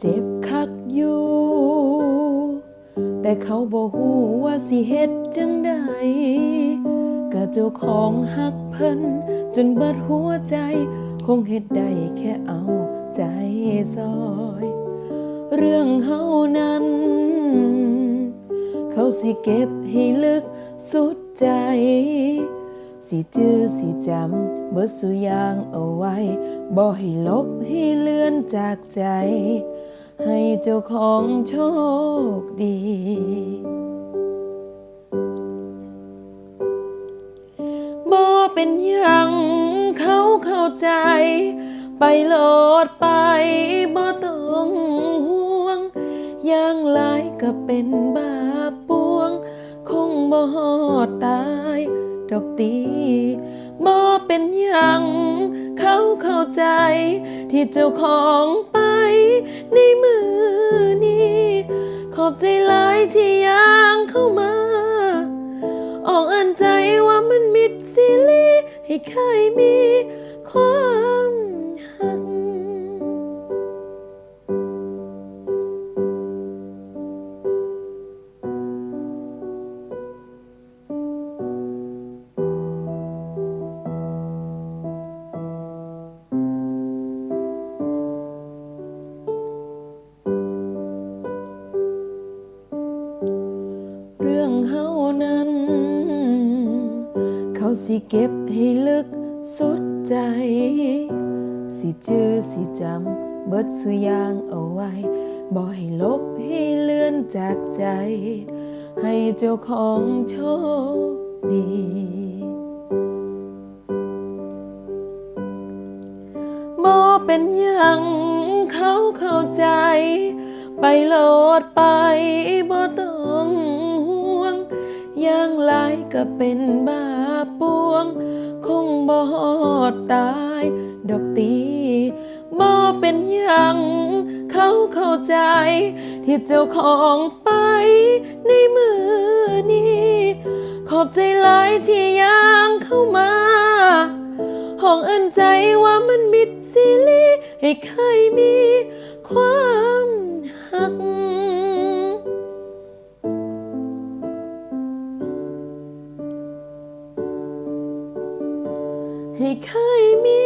เจ็บคักอยู่ แต่เขาบอกฮู้ว่าสิเฮ็ดจังใดก็เจ้าของหักเพิ่นจนเบิดหัวใจ คงเฮ็ดได้แค่เอาใจซอย เรื่องเฮานั้น เขาสิเก็บให้ลึกสุดใจ สิจื้อสิจำเบิดสุยางเอาไว้ บ่ให้ลบให้เลือนจากใจ ให้เจ้าของโชคดี บ่เป็นยังเขาเข้าใจ ไปโลดไปบ่ต้องห่วงอย่างหลายก็เป็นบาปปวง คงบ่ฮอดตาย ดอกตีบ่เป็นยังเขาเข้าใจที่เจ้าของป ในมือนี้ ขอบใจหลายที่ยางเข้ามา ออกอันใจว่ามันมิดซีลีให้เคยมีความ รื่องเฮานั้น เขาสิเก็บให้ลึกสุดใจ สิเจอสิจำเบิดสุยางเอาไว้ บ่ให้ลบให้เลื่อนจากใจ ให้เจ้าของโชคดีบ่เป็นยังเขาเข้าใจ ไปโลดไปบ่ต ก็เป็นบาปวง คงบ่ฮอดตาย ดอกตีบ่เป็นยัง เขาเข้าใจ ที่เจ้าของไปในมือนี้ ขอบใจหลายที่ยังเข้ามา ห้องเอินใจว่ามันมิดซีรีให้เคยมี ให้เคยมี